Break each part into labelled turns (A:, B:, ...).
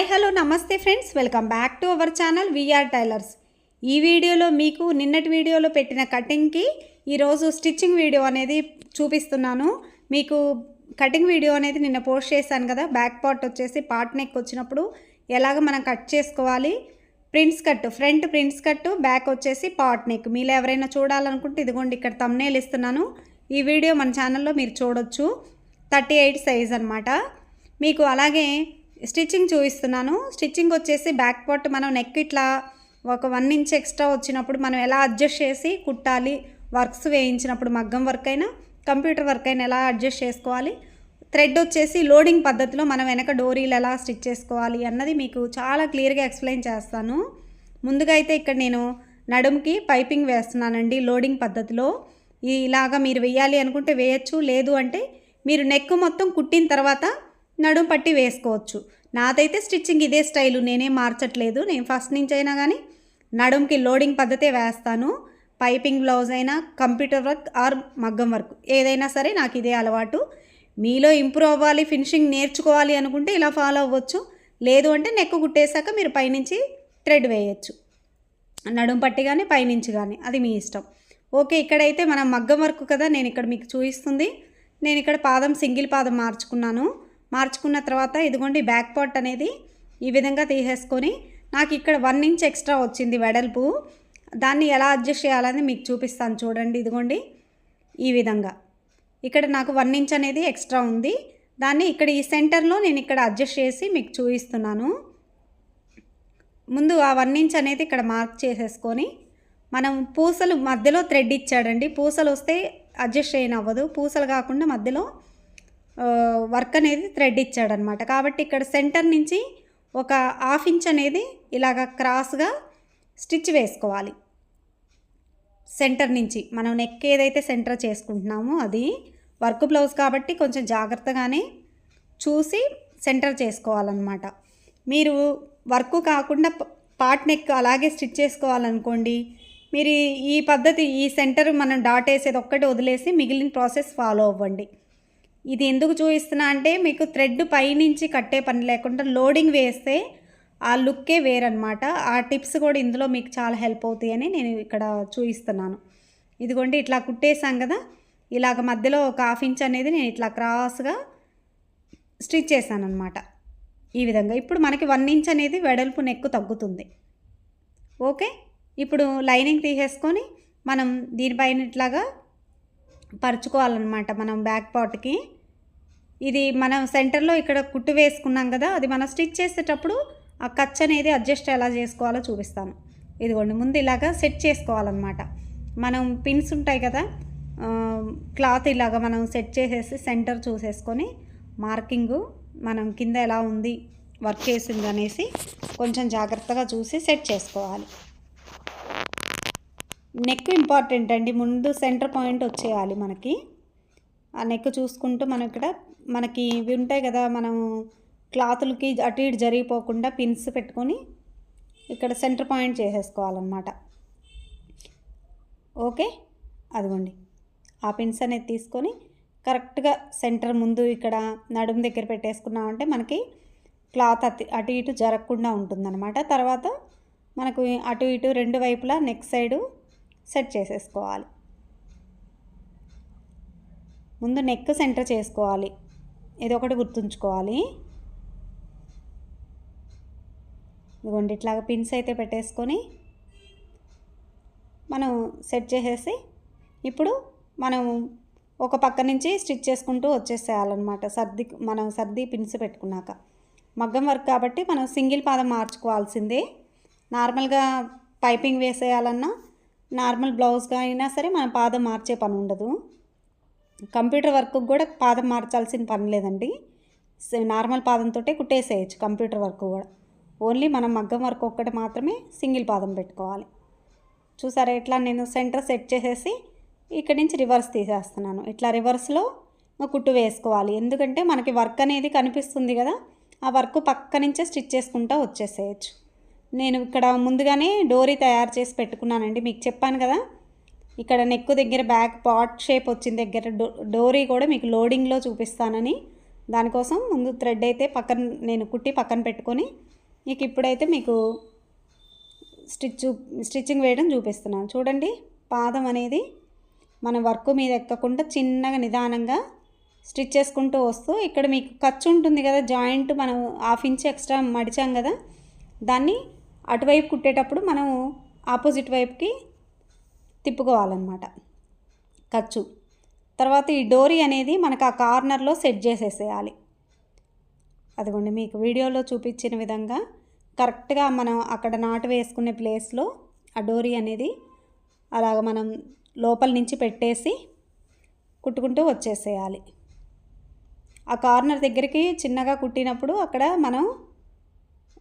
A: Hi hello నమస్తే friends. Welcome back to our channel VR tailors. ఈ వీడియోలో మీకు నిన్నటి వీడియోలో పెట్టిన కటింగ్కి ఈరోజు స్టిచ్చింగ్ వీడియో అనేది చూపిస్తున్నాను. మీకు కటింగ్ వీడియో అనేది నిన్న పోస్ట్ చేశాను కదా బ్యాక్ పార్ట్ వచ్చేసి పార్ట్ నెక్ వచ్చినప్పుడు ఎలాగ మనం కట్ చేసుకోవాలి? Prints cut front prints cut back వచ్చేసి పార్ట్ నెక్. మీలో ఎవరైనా చూడాలనుకుంటే ఇదిగోండి ఇక్కడ తమ్నేలు ఇస్తున్నాను. ఈ వీడియో మన ఛానల్లో మీరు చూడొచ్చు. థర్టీ ఎయిట్ సైజ్ అనమాట మీకు అలాగే స్టిచ్చింగ్ చూపిస్తున్నాను. స్టిచ్చింగ్ వచ్చేసి బ్యాక్ పార్ట్ మనం నెక్ ఇట్లా ఒక వన్ ఇంచ్ ఎక్స్ట్రా వచ్చినప్పుడు మనం ఎలా అడ్జస్ట్ చేసి కుట్టాలి వర్క్స్ వేయించినప్పుడు మగ్గం వర్క్ అయినా కంప్యూటర్ వర్క్ అయినా ఎలా అడ్జస్ట్ చేసుకోవాలి. థ్రెడ్ వచ్చేసి లోడింగ్ పద్ధతిలో మనం వెనక డోరీలు ఎలా స్టిచ్ చేసుకోవాలి అన్నది మీకు చాలా క్లియర్గా ఎక్స్ప్లెయిన్ చేస్తాను. ముందుగా అయితే ఇక్కడ నేను నడుముకి పైపింగ్ వేస్తున్నానండి లోడింగ్ పద్ధతిలో. ఇలాగా మీరు వేయాలి అనుకుంటే వేయచ్చు లేదు అంటే మీరు నెక్ మొత్తం కుట్టిన తర్వాత నడుం పట్టి వేసుకోవచ్చు. నాదైతే స్టిచ్చింగ్ ఇదే స్టైలు. నేనేం మార్చట్లేదు. నేను ఫస్ట్ నుంచి అయినా కానీ నడుంకి లోడింగ్ పద్ధతే వేస్తాను. పైపింగ్ బ్లౌజ్ అయినా కంప్యూటర్ వర్క్ ఆర్ మగ్గం వర్క్ ఏదైనా సరే నాకు ఇదే అలవాటు. మీలో ఇంప్రూవ్ అవ్వాలి ఫినిషింగ్ నేర్చుకోవాలి అనుకుంటే ఇలా ఫాలో అవ్వచ్చు. లేదు అంటే నెక్ కుట్టేశాక మీరు పైనుంచి థ్రెడ్ వేయచ్చు. నడుం పట్టి కానీ పైనుంచి కానీ అది మీ ఇష్టం. ఓకే ఇక్కడైతే మనం మగ్గం వర్క్ కదా నేను ఇక్కడ మీకు చూపిస్తుంది. నేను ఇక్కడ పాదం సింగిల్ పాదం మార్చుకున్నాను. మార్చుకున్న తర్వాత ఇదిగోండి బ్యాక్ పార్ట్ అనేది ఈ విధంగా తీసేసుకొని నాకు ఇక్కడ వన్ ఇంచ్ ఎక్స్ట్రా వచ్చింది వెడల్పు. దాన్ని ఎలా అడ్జస్ట్ చేయాలని మీకు చూపిస్తాను చూడండి ఇదిగోండి. ఈ విధంగా. ఇక్కడ నాకు వన్ ఇంచ్ అనేది ఎక్స్ట్రా ఉంది. దాన్ని ఇక్కడ ఈ సెంటర్లో నేను ఇక్కడ అడ్జస్ట్ చేసి మీకు చూపిస్తున్నాను. ముందు ఆ వన్ ఇంచ్ అనేది ఇక్కడ మార్క్ చేసేసుకొని మనం పూసలు మధ్యలో థ్రెడ్ ఇచ్చాడండి. పూసలు వస్తే అడ్జస్ట్ చేయనవ్వదు. పూసలు కాకుండా మధ్యలో వర్క్ అనేది థ్రెడ్ ఇచ్చాడనమాట. కాబట్టి ఇక్కడ సెంటర్ నుంచి ఒక హాఫ్ ఇంచ్ అనేది ఇలాగ క్రాస్గా స్టిచ్ వేసుకోవాలి. సెంటర్ నుంచి మనం నెక్ ఏదైతే సెంటర్ చేసుకుంటున్నామో అది వర్క్ బ్లౌజ్ కాబట్టి కొంచెం జాగ్రత్తగానే చూసి సెంటర్ చేసుకోవాలన్నమాట. మీరు వర్క్ కాకుండా పార్ట్ నెక్ అలాగే స్టిచ్ చేసుకోవాలనుకోండి మీరు ఈ పద్ధతి ఈ సెంటర్ మనం డాట్ వేసేది ఒక్కటి వదిలేసి మిగిలిన ప్రాసెస్ ఫాలో అవ్వండి. ఇది ఎందుకు చూపిస్తున్నా అంటే మీకు థ్రెడ్ పైనుంచి కట్టే పని లేకుండా లోడింగ్ వేస్తే ఆ లుక్కే వేరనమాట ఆ టిప్స్ కూడా ఇందులో మీకు చాలా హెల్ప్ అవుతాయని నేను ఇక్కడ చూపిస్తున్నాను. ఇదిగోండి ఇట్లా కుట్టేసాం కదా. ఇలాగ మధ్యలో ఒక హాఫ్ ఇంచ్ అనేది నేను ఇట్లా క్రాస్గా స్టిచ్ చేశాను అనమాట ఈ విధంగా. ఇప్పుడు మనకి వన్ ఇంచ్ అనేది వెడల్పు నెక్కు తగ్గుతుంది. ఓకే? ఇప్పుడు లైనింగ్ తీసేసుకొని మనం దీనిపైన ఇట్లాగా పరుచుకోవాలన్నమాట మనం బ్యాక్ పార్ట్కి ఇది మనం సెంటర్లో ఇక్కడ కుట్టు వేసుకున్నాం కదా అది మనం స్టిచ్ చేసేటప్పుడు ఆ ఖర్చు అనేది అడ్జస్ట్ ఎలా చేసుకోవాలో చూపిస్తాను. ఇదిగోండి ముందు ఇలాగా సెట్ చేసుకోవాలన్నమాట. మనం పిన్స్ ఉంటాయి కదా క్లాత్ ఇలాగా మనం సెట్ చేసేసి సెంటర్ చూసేసుకొని మార్కింగు మనం కింద ఎలా ఉంది వర్క్ చేసింది అనేసి కొంచెం జాగ్రత్తగా చూసి సెట్ చేసుకోవాలి. నెక్ ఇంపార్టెంట్ అండి. ముందు సెంటర్ పాయింట్ వచ్చేయాలి మనకి. ఆ నెక్ చూసుకుంటూ మనం ఇక్కడ మనకి ఇవి ఉంటాయి కదా మనం క్లాతులకి అటు ఇటు జరిగిపోకుండా పిన్స్ పెట్టుకొని ఇక్కడ సెంటర్ పాయింట్ చేసేసుకోవాలన్నమాట. ఓకే? అదిగోండి. ఆ పిన్స్ అనేది తీసుకొని కరెక్ట్గా సెంటర్ ముందు ఇక్కడ నడుము దగ్గర పెట్టేసుకున్నామంటే మనకి క్లాత్ అతి అటు ఇటు జరగకుండా ఉంటుందన్నమాట. తర్వాత మనకు అటు ఇటు రెండు వైపులా నెక్ సైడు సెట్ చేసేసుకోవాలి. ముందు నెక్ సెంటర్ చేసుకోవాలి. ఇది ఒకటి గుర్తుంచుకోవాలి. ఇదిగోండి ఇట్లాగా పిన్స్ అయితే పెట్టేసుకొని మనం సెట్ చేసేసి ఇప్పుడు మనం ఒక పక్క నుంచి స్టిచ్ చేసుకుంటూ వచ్చేసేయాలన్నమాట. సర్ది మనం సర్ది పిన్స్ పెట్టుకున్నాక. మగ్గం వర్క్ కాబట్టి మనం సింగిల్ పాదం మార్చుకోవాల్సిందే. నార్మల్గా పైపింగ్ వేసేయాలన్నా నార్మల్ బ్లౌజ్గా అయినా సరే మనం పాదం మార్చే పని ఉండదు. కంప్యూటర్ వర్క్ కూడా పాదం మార్చాల్సిన పని లేదండి. నార్మల్ పాదంతో కుట్టేసేయచ్చు కంప్యూటర్ వర్క్ కూడా. ఓన్లీ మనం మగ్గం వర్క్ ఒక్కటి మాత్రమే సింగిల్ పాదం పెట్టుకోవాలి. చూసారా ఇట్లా నేను సెంటర్ సెట్ చేసేసి ఇక్కడి నుంచి రివర్స్ తీసేస్తున్నాను. ఇట్లా రివర్స్లో కుట్టు వేసుకోవాలి. ఎందుకంటే మనకి వర్క్ అనేది కనిపిస్తుంది కదా ఆ వర్క్ పక్క నుంచే స్టిచ్ చేసుకుంటూ వచ్చేసేయచ్చు. నేను ఇక్కడ ముందుగానే డోరీ తయారు చేసి పెట్టుకున్నానండి మీకు చెప్పాను కదా. ఇక్కడ నెక్ దగ్గర బ్యాక్ పాట్ షేప్ వచ్చిన దగ్గర డో డోరీ కూడా మీకు లోడింగ్లో చూపిస్తానని. దానికోసం ముందు థ్రెడ్ అయితే పక్కన నేను కుట్టి పక్కన పెట్టుకొని మీకు ఇప్పుడైతే మీకు స్టిచ్ స్టిచ్చింగ్ వేయడం చూపిస్తున్నాను. చూడండి పాదం అనేది మన వర్క్ మీద ఎక్కకుండా చిన్నగా నిదానంగా స్టిచ్ చేసుకుంటూ వస్తూ ఇక్కడ మీకు ఖర్చు ఉంటుంది కదా జాయింట్ మనం హాఫ్ ఇంచ్ ఎక్స్ట్రా మడిచాం కదా. దాన్ని అటువైపు కుట్టేటప్పుడు మనం ఆపోజిట్ వైపుకి తిప్పుకోవాలన్నమాట. ఖర్చు. తర్వాత ఈ డోరీ అనేది మనకు ఆ కార్నర్లో సెట్ చేసేసేయాలి. అదిగోండి మీకు వీడియోలో చూపించిన విధంగా కరెక్ట్గా మనం అక్కడ నాటు వేసుకునే ప్లేస్లో ఆ డోరీ అనేది అలాగ మనం లోపల నుంచి పెట్టేసి కుట్టుకుంటూ వచ్చేసేయాలి. ఆ కార్నర్ దగ్గరికి చిన్నగా కుట్టినప్పుడు అక్కడ మనం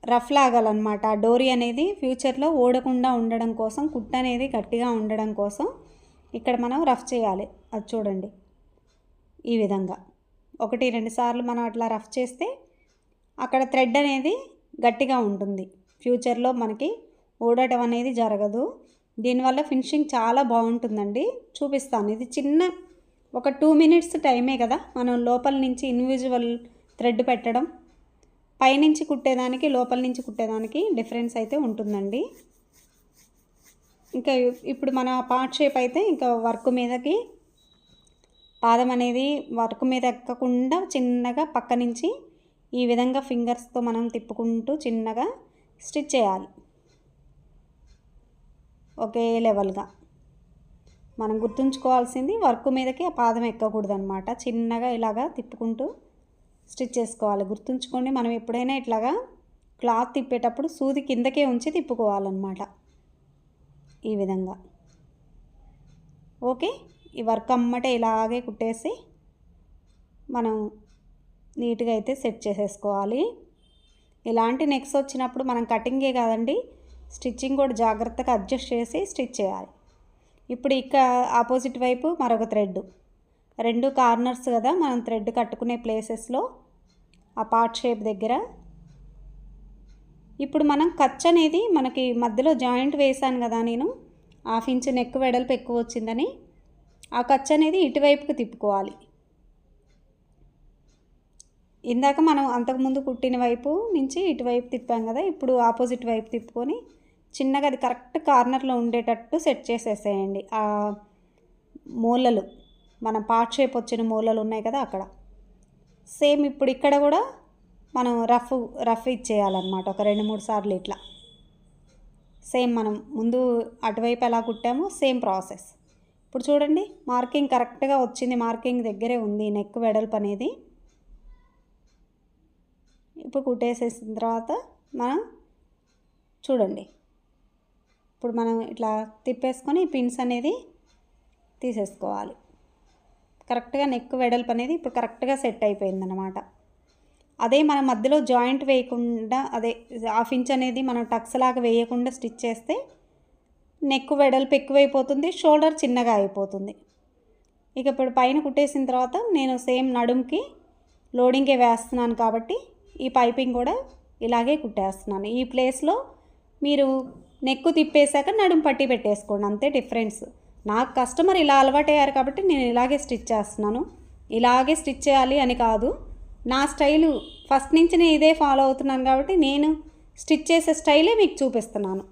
A: రఫ్ లాగాలన్నమాట. ఆ డోరీ అనేది ఫ్యూచర్లో ఓడకుండా ఉండడం కోసం కుట్ట అనేది గట్టిగా ఉండడం కోసం ఇక్కడ మనం రఫ్ చేయాలి. అది చూడండి. ఈ విధంగా. ఒకటి రెండు సార్లు మనం అట్లా రఫ్ చేస్తే అక్కడ థ్రెడ్ అనేది గట్టిగా ఉంటుంది. ఫ్యూచర్లో మనకి ఓడటం అనేది జరగదు. దీనివల్ల ఫినిషింగ్ చాలా బాగుంటుందండి. చూపిస్తాను. ఇది చిన్న ఒక టూ మినిట్స్ టైమే కదా. మనం లోపల నుంచి ఇన్విజువల్ థ్రెడ్ పెట్టడం. పైనుంచి కుట్టేదానికి లోపల నుంచి కుట్టేదానికి డిఫరెన్స్ అయితే ఉంటుందండి. ఇంకా ఇప్పుడు మన పార్ట్ షేప్ అయితే ఇంకా వర్క్ మీదకి పాదం అనేది వర్క్ మీద ఎక్కకుండా చిన్నగా పక్క నుంచి ఈ విధంగా ఫింగర్స్తో మనం తిప్పుకుంటూ చిన్నగా స్టిచ్ చేయాలి. ఒకే లెవెల్గా మనం గుర్తుంచుకోవాల్సింది వర్క్ మీదకి ఆ పాదం ఎక్కకూడదు అనమాట చిన్నగా ఇలాగా తిప్పుకుంటూ స్టిచ్ చేసుకోవాలి. గుర్తుంచుకోండి మనం ఎప్పుడైనా ఇట్లాగా క్లాత్ తిప్పేటప్పుడు సూది కిందకే ఉంచి తిప్పుకోవాలన్నమాట. ఈ విధంగా. ఓకే? ఈ వర్క్ అమ్మటే ఇలాగే కుట్టేసి మనం నీట్గా అయితే సెట్ చేసేసుకోవాలి. ఇలాంటి నెక్స్ వచ్చినప్పుడు మనం కటింగే కాదండి స్టిచ్చింగ్ కూడా జాగ్రత్తగా అడ్జస్ట్ చేసి స్టిచ్ చేయాలి. ఇప్పుడు ఇక ఆపోజిట్ వైపు మరొక థ్రెడ్. రెండు కార్నర్స్ కదా మనం థ్రెడ్ కట్టుకునే ప్లేసెస్లో ఆ పార్ట్ షేప్ దగ్గర. ఇప్పుడు మనం ఖర్చు అనేది మనకి మధ్యలో జాయింట్ వేసాను కదా నేను. హాఫ్ ఇంచ్ నెక్ వెడల్పు ఎక్కువ వచ్చిందని ఆ ఖర్చు అనేది ఇటువైపుకి తిప్పుకోవాలి. ఇందాక మనం అంతకుముందు కుట్టిన వైపు నుంచి ఇటువైపు తిప్పాం కదా ఇప్పుడు ఆపోజిట్ వైపు తిప్పుకొని చిన్నగా అది కరెక్ట్ కార్నర్లో ఉండేటట్టు సెట్ చేసేసేయండి. ఆ మూలలు మన పార్ట్ షేప్ వచ్చిన మూలలు ఉన్నాయి కదా అక్కడ. సేమ్ ఇప్పుడు ఇక్కడ కూడా మనం రఫ్ రఫ్ ఇచ్చేయాలన్నమాట. ఒక రెండు మూడు సార్లు ఇట్లా. సేమ్ మనం ముందు అటువైపు ఎలా కుట్టామో సేమ్ ప్రాసెస్. ఇప్పుడు చూడండి మార్కింగ్ కరెక్ట్గా వచ్చింది. మార్కింగ్ దగ్గరే ఉంది నెక్ వెడల్పు అనేది. ఇప్పుడు కుట్టేసేసిన తర్వాత మనం చూడండి. ఇప్పుడు మనం ఇట్లా తిప్పేసుకొని పిన్స్ అనేది తీసేసుకోవాలి. కరెక్ట్గా నెక్ వెడల్పు అనేది ఇప్పుడు కరెక్ట్గా సెట్ అయిపోయిందనమాట అదే మన మధ్యలో జాయింట్ వేయకుండా అదే హాఫ్ ఇంచ్ అనేది మనం టక్స్ లాగా వేయకుండా స్టిచ్ చేస్తే నెక్ వెడల్పు ఎక్కువైపోతుంది షోల్డర్ చిన్నగా అయిపోతుంది. ఇక ఇప్పుడు పైన కుట్టేసిన తర్వాత నేను సేమ్ నడుముకి లోడింగే వేస్తున్నాను కాబట్టి ఈ పైపింగ్ కూడా ఇలాగే కుట్టేస్తున్నాను. ఈ ప్లేస్లో మీరు నెక్కు తిప్పేశాక నడుము పట్టి పెట్టేసుకోండి అంతే డిఫరెన్స్. నాకు కస్టమర్ ఇలా అలవాటయ్యారు కాబట్టి నేను ఇలాగే స్టిచ్ చేస్తున్నాను. ఇలాగే స్టిచ్ చేయాలి అని కాదు. నా స్టైలు ఫస్ట్ నుంచి నేను ఇదే ఫాలో అవుతున్నాను కాబట్టి నేను స్టిచ్ చేసే స్టైలే మీకు చూపిస్తున్నాను.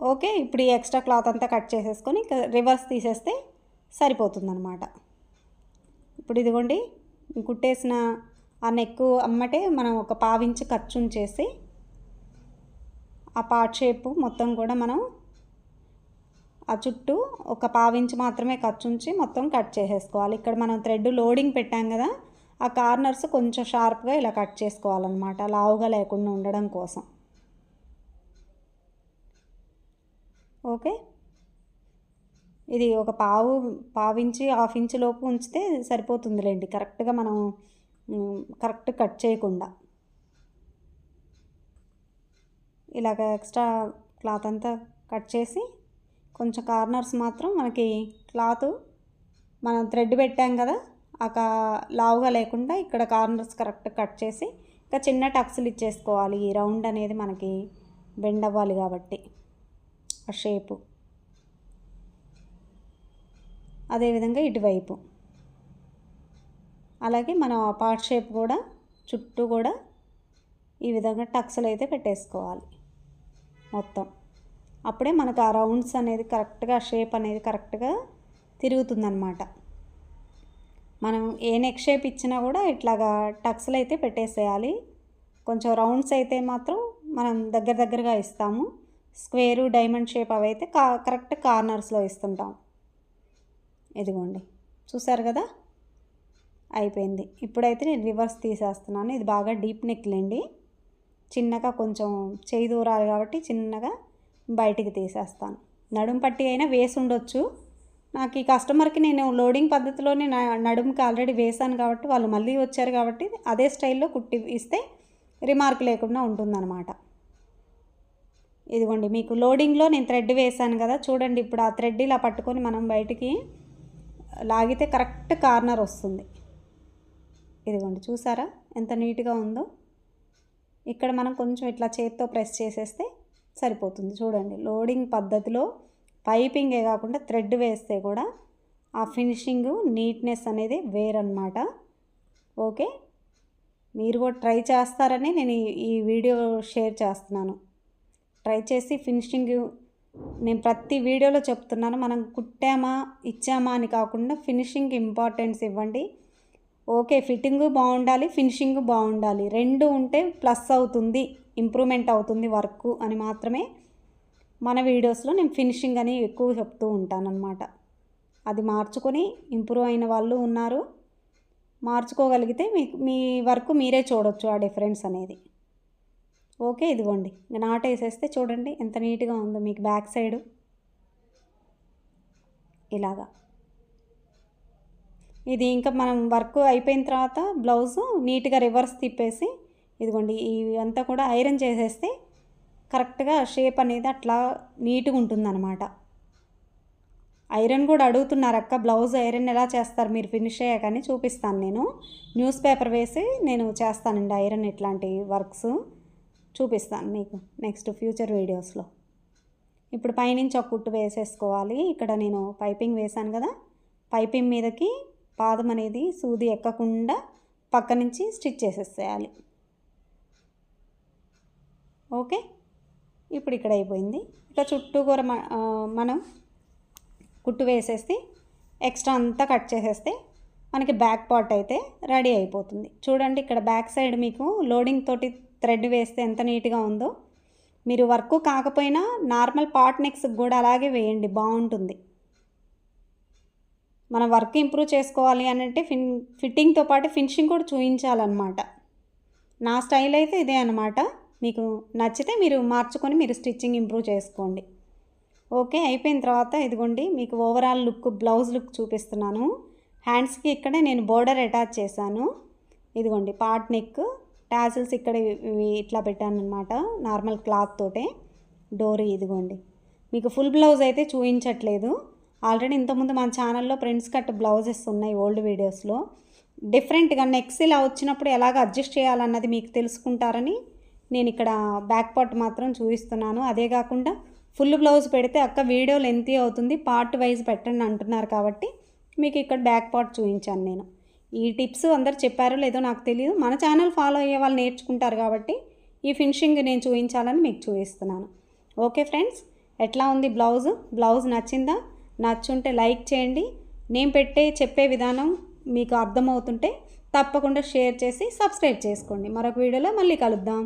A: ఓకే ఇప్పుడు ఈ ఎక్స్ట్రా క్లాత్ అంతా కట్ చేసేసుకొని రివర్స్ తీసేస్తే సరిపోతుందన్నమాట. ఇప్పుడు ఇదిగోండి కుట్టేసిన ఆ నెక్ అమ్మటే మనం ఒక పావించి ఖర్చు చేసి ఆ పార్ట్ షేప్ మొత్తం కూడా మనం ఆ చుట్టూ ఒక పావించి మాత్రమే ఖర్చుంచి మొత్తం కట్ చేసేసుకోవాలి. ఇక్కడ మనం థ్రెడ్ లోడింగ్ పెట్టాం కదా ఆ కార్నర్స్ కొంచెం షార్ప్గా ఇలా కట్ చేసుకోవాలన్నమాట లావుగా లేకుండా ఉండడం కోసం. ఓకే? ఇది ఒక పావు పావించి హాఫ్ ఇంచ్ లోపు ఉంచితే సరిపోతుందిలేండి. కరెక్ట్గా మనం కరెక్ట్ కట్ చేయకుండా. ఇలాగ ఎక్స్ట్రా క్లాత్ అంతా కట్ చేసి కొంచెం కార్నర్స్ మాత్రం మనకి క్లాత్ మనం థ్రెడ్ పెట్టాం కదా ఆ లావుగా లేకుండా ఇక్కడ కార్నర్స్ కరెక్ట్ కట్ చేసి ఇంకా చిన్న టక్స్లు ఇచ్చేసుకోవాలి. ఈ రౌండ్ అనేది మనకి బెండ్ అవ్వాలి కాబట్టి ఆ షేపు. అదేవిధంగా ఇటువైపు. అలాగే మనం ఆ పార్ట్ షేప్ కూడా చుట్టూ కూడా ఈ విధంగా టక్స్లు అయితే పెట్టేసుకోవాలి మొత్తం. అప్పుడే మనకు ఆ రౌండ్స్ అనేది కరెక్ట్గా షేప్ అనేది కరెక్ట్గా తిరుగుతుందన్నమాట. మనం ఏ నెక్ షేప్ ఇచ్చినా కూడా ఇట్లాగా టక్స్లు అయితే పెట్టేసేయాలి. కొంచెం రౌండ్స్ అయితే మాత్రం మనం దగ్గర దగ్గరగా ఇస్తాము. స్క్వేరు డైమండ్ షేప్ అవి అయితే కా కరెక్ట్ కార్నర్స్లో ఇస్తుంటాం. ఇదిగోండి. చూసారు కదా? అయిపోయింది. ఇప్పుడైతే నేను రివర్స్ తీసేస్తున్నాను. ఇది బాగా డీప్ నెక్లండి. చిన్నగా కొంచెం చేయి దూరాలి కాబట్టి చిన్నగా బయటికి తీసేస్తాను. నడుం పట్టి అయినా వేసి ఉండొచ్చు నాకు ఈ కస్టమర్కి నేను లోడింగ్ పద్ధతిలోనే నా నడుముకి ఆల్రెడీ వేసాను కాబట్టి వాళ్ళు మళ్ళీ వచ్చారు కాబట్టి అదే స్టైల్లో కుట్టి ఇస్తే రిమార్క్ లేకుండా ఉంటుందన్నమాట. ఇదిగోండి మీకు లోడింగ్లో నేను థ్రెడ్ వేసాను కదా చూడండి ఇప్పుడు ఆ థ్రెడ్ ఇలా పట్టుకొని మనం బయటికి లాగితే కరెక్ట్ కార్నర్ వస్తుంది. ఇదిగోండి చూసారా? ఎంత నీట్గా ఉందో. ఇక్కడ మనం కొంచెం ఇట్లా చేత్తో ప్రెస్ చేసేస్తే సరిపోతుంది. చూడండి లోడింగ్ పద్ధతిలో పైపింగే కాకుండా థ్రెడ్ వేస్తే కూడా ఆ ఫినిషింగ్ నీట్నెస్ అనేది వేరనమాట ఓకే? మీరు కూడా ట్రై చేస్తారని నేను ఈ వీడియో షేర్ చేస్తున్నాను. ట్రై చేసి ఫినిషింగ్ నేను ప్రతి వీడియోలో చెప్తున్నాను. మనం కుట్టామా ఇచ్చామా అని కాకుండా ఫినిషింగ్ ఇంపార్టెన్స్ ఇవ్వండి. ఓకే ఫిట్టింగ్ బాగుండాలి ఫినిషింగ్ బాగుండాలి. రెండు ఉంటే ప్లస్ అవుతుంది. ఇంప్రూవ్మెంట్ అవుతుంది వర్క్ అని మాత్రమే మన వీడియోస్లో నేను ఫినిషింగ్ అని ఎక్కువ చెప్తూ ఉంటానన్నమాట. అది మార్చుకొని ఇంప్రూవ్ అయిన వాళ్ళు ఉన్నారు. మార్చుకోగలిగితే మీకు మీ వర్క్ మీరే చూడొచ్చు ఆ డిఫరెన్స్ అనేది. ఓకే ఇదిగోండి. ఇంకా నాటేసేస్తే చూడండి ఎంత నీట్గా ఉందో మీకు బ్యాక్ సైడు. ఇలాగా. ఇది ఇంకా మనం వర్క్ అయిపోయిన తర్వాత బ్లౌజు నీట్గా రివర్స్ తిప్పేసి ఇదిగోండి ఇవంతా కూడా ఐరన్ చేసేస్తే కరెక్ట్గా షేప్ అనేది అట్లా నీట్గా ఉంటుందన్నమాట. ఐరన్ కూడా అడుగుతున్నారు అక్క బ్లౌజ్ ఐరన్ ఎలా చేస్తారు మీరు ఫినిష్ అయ్యాకని చూపిస్తాను నేను. న్యూస్ పేపర్ వేసి నేను చేస్తానండి ఐరన్ ఇట్లాంటి వర్క్స్. చూపిస్తాను మీకు నెక్స్ట్ ఫ్యూచర్ వీడియోస్లో. ఇప్పుడు పైనుంచి ఒక కుట్టు వేసేసుకోవాలి. ఇక్కడ నేను పైపింగ్ వేశాను కదా పైపింగ్ మీదకి పాదం అనేది సూది ఎక్కకుండా పక్క నుంచి స్టిచ్ చేసేసేయాలి. ఓకే? ఇప్పుడు ఇక్కడ అయిపోయింది. ఇట్లా చుట్టూ కూర మనం కుట్టు వేసేసి ఎక్స్ట్రా అంతా కట్ చేసేస్తే మనకి బ్యాక్ పార్ట్ అయితే రెడీ అయిపోతుంది. చూడండి ఇక్కడ బ్యాక్ సైడ్ మీకు లోడింగ్ తోటి థ్రెడ్ వేస్తే ఎంత నీట్గా ఉందో. మీరు వర్క్ కాకపోయినా నార్మల్ పార్ట్ నెక్స్కి కూడా అలాగే వేయండి బాగుంటుంది. మన వర్క్ ఇంప్రూవ్ చేసుకోవాలి అని అంటే ఫిన్ ఫిట్టింగ్తో పాటు ఫినిషింగ్ కూడా చూపించాలన్నమాట నా స్టైల్ అయితే ఇదే అనమాట మీకు నచ్చితే మీరు మార్చుకొని మీరు స్టిచ్చింగ్ ఇంప్రూవ్ చేసుకోండి. ఓకే అయిపోయిన తర్వాత ఇదిగోండి మీకు ఓవరాల్ లుక్ బ్లౌజ్ లుక్ చూపిస్తున్నాను. హ్యాండ్స్కి ఇక్కడే నేను బోర్డర్ అటాచ్ చేశాను. ఇదిగోండి పార్ట్ నెక్ టాసిల్స్ ఇక్కడ ఇట్లా పెట్టాను అనమాట నార్మల్ క్లాత్ తోటే. డోరీ ఇదిగోండి. మీకు ఫుల్ బ్లౌజ్ అయితే చూపించట్లేదు. ఆల్రెడీ ఇంతకుముందు మన ఛానల్లో ప్రింట్స్ కట్ బ్లౌజెస్ ఉన్నాయి ఓల్డ్ వీడియోస్లో డిఫరెంట్గా నెక్స్ట్ ఇలా వచ్చినప్పుడు ఎలాగ అడ్జస్ట్ చేయాలన్నది మీకు తెలుసుకుంటారని నేను ఇక్కడ బ్యాక్ పార్ట్ మాత్రం చూపిస్తున్నాను. అదే కాకుండా ఫుల్ బ్లౌజ్ పెడితే అక్క వీడియో లెంతీ అవుతుంది పార్ట్ వైజ్ పెట్టండి అంటున్నారు కాబట్టి మీకు ఇక్కడ బ్యాక్ పార్ట్ చూపించాను నేను. ఈ టిప్స్ అందరు చెప్పారో లేదో నాకు తెలియదు మన ఛానల్ ఫాలో అయ్యే వాళ్ళు నేర్చుకుంటారు కాబట్టి ఈ ఫినిషింగ్ నేను చూపించాలని మీకు చూపిస్తున్నాను. ఓకే ఫ్రెండ్స్ ఎట్లా ఉంది బ్లౌజ్? బ్లౌజ్ నచ్చిందా? నచ్చుంటే లైక్ చేయండి. నేను పెట్టే చెప్పే విధానం మీకు అర్థమవుతుంటే తప్పకుండా షేర్ చేసి సబ్స్క్రైబ్ చేసుకోండి. మరొక వీడియోలో మళ్ళీ కలుద్దాం.